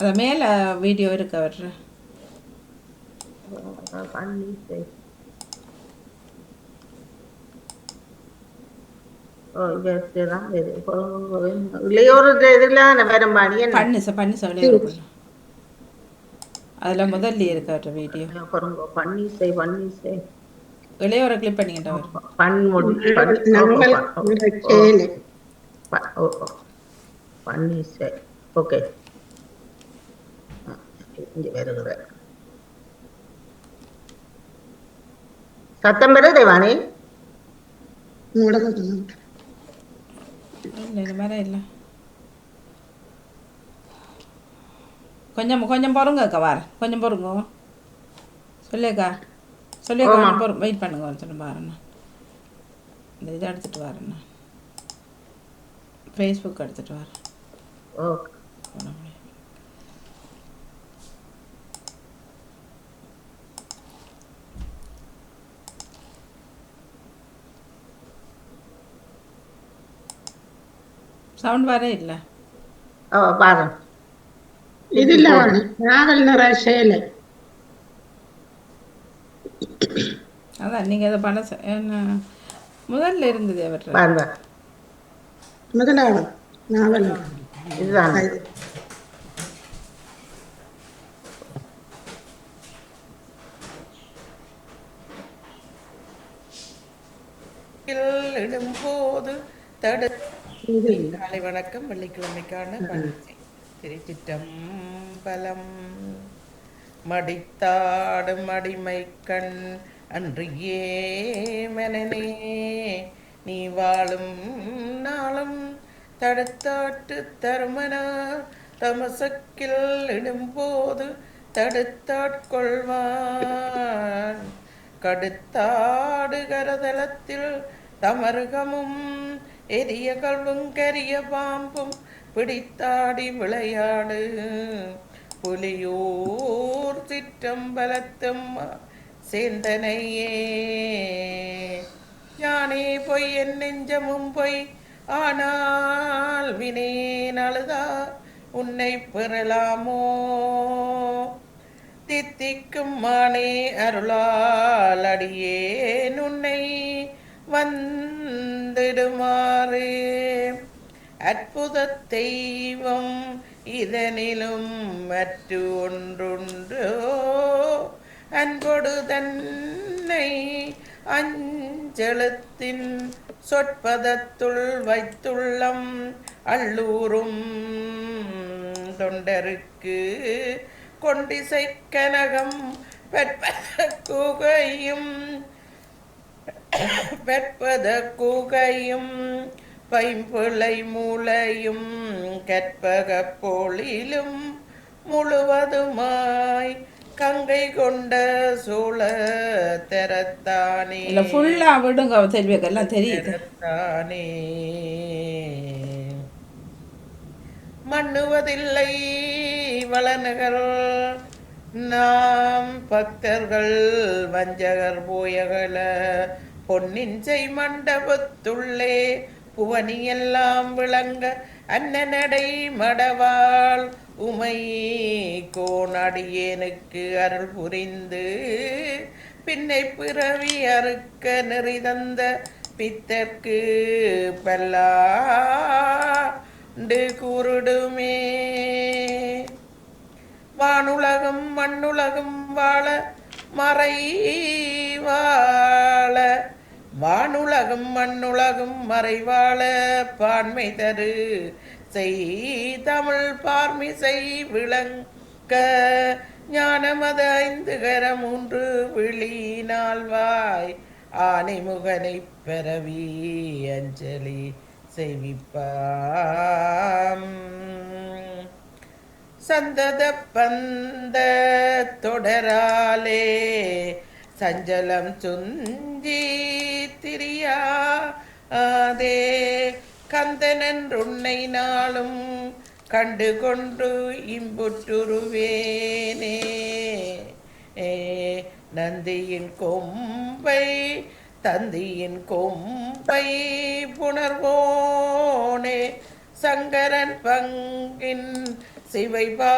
அது மேலே வீடியோ இருக்கு அவர். பன்னீசை ஓ இவர்தான் இது இளையோரு இதில் வரும்பாணி என்ன பண்ணிச பண்ணிச விளையாடு அதில் முதல்ல இருக்கு அவர். வீடியோ பன்னீசை பன்னீசை இளையோரை கிளிக் பண்ணிக்கிட்ட அவர் பன்முடி. பன்னீசை ஓகே. இங்கே வருகிற சத்தம் வருதே வாணி உங்களோட கொஞ்சம் கொஞ்சம் கொஞ்சம் பொறுங்கக்கா வார. கொஞ்சம் பொறுங்க. சொல்லியக்கா ஆமா. கொஞ்சம் பொறு வெயிட் பண்ணுங்க ஒரு சொல்லும் பாருண்ணா. இந்த இதை எடுத்துகிட்டு வரேண்ணா. ஃபேஸ்புக் எடுத்துகிட்டு வரேன். ஓகே சவுண்ட் வரே இல்லை பாருங்க இதுல நாவல் நிறைய சேலை அதான் நீங்கள் அதை பண்ண சொ- என்ன முதல்ல இருந்தது அவர் முதலாவது நாவல் இதுதான் இது. இடும்போது தடு. காலை வணக்கம். வெள்ளிக்கிழமைக்கான பணிசை திருச்சிற்றம்பலம் மடித்தாடும் அடிமை கண் அன்றியே மனனே நீ வாழும் நாளும் தடுத்தாட்டு தருமனா. தமசக்கில் இடும்போது தடுத்தாட்கொள்வான். கடுத்தாடு கரதலத்தில் தமருகமும் எரிய கல்வும் கரிய பாம்பும் பிடித்தாடி விளையாடு. புலியூர் சிற்றம்பலத்தும் சேந்தனையே. யானே பொய் என் நெஞ்சமும் பொய் ஆனால் வினேன் அழுதா உன்னை பெறலாமோ? தித்திக்கும் மானே அருளால் அடியேன் உன்னை வந்த விடுமாறே. அற்புத தெய்வம் இதனிலும் மற்ற ஒன்றுண்டோ? அன்பொடு தன்னை அஞ்செழுத்தின் சொற்பதத்துள் வைத்துள்ளம் அள்ளூரும் தொண்டருக்கு கொண்டிசை கனகம் பெற்பத குகையும் பெற்பத குகையும் பைம்பிளை மூளையும் கற்பக பொழிலும் முழுவதுமாய் கங்கை கொண்ட சோழ தெரத்தானே. இல்லை ஃபுல்லாக விடுங்க செல்வியக்கா எல்லாம் தெரியுது. தெரத்தானே. மண்ணுவதில்லை வளநகர் நாம் பக்தர்கள் வஞ்சகர் போயகல பொன்னின் செய் மண்டபத்துள்ளே புவனியெல்லாம் விளங்க அன்னநடை மடவாள் உமை கோணடியேனுக்கு அருள் புரிந்து பின்னை பிறவி அறுக்க நெறி தந்த பித்தற்கு பல்லாண்டு குருடுமே. வானுலகம் மண்ணுலகம் வாழ மறை வாழ வானுலகம் மண்ணுலகம் மறைவாழ பான்மை தரு. செய் தமிழ் பார்மிசை விளங்க ஞானமத ஐந்து கர மூன்று விழி நால்வாய் ஆனைமுகனை பெறவி அஞ்சலி செய்விப்பாம் சந்தத பந்த தொடராலே சஞ்சலம் சுஞ்சி திரியாதே கந்தனன்றுன்னை நாளும் கண்டு கொண்டு இம்புற்றுருவேனே நந்தியின் கொம்பை தந்தியின் கொம்பை புணர்வோனே. சங்கரன் பங்கின் சிவைபா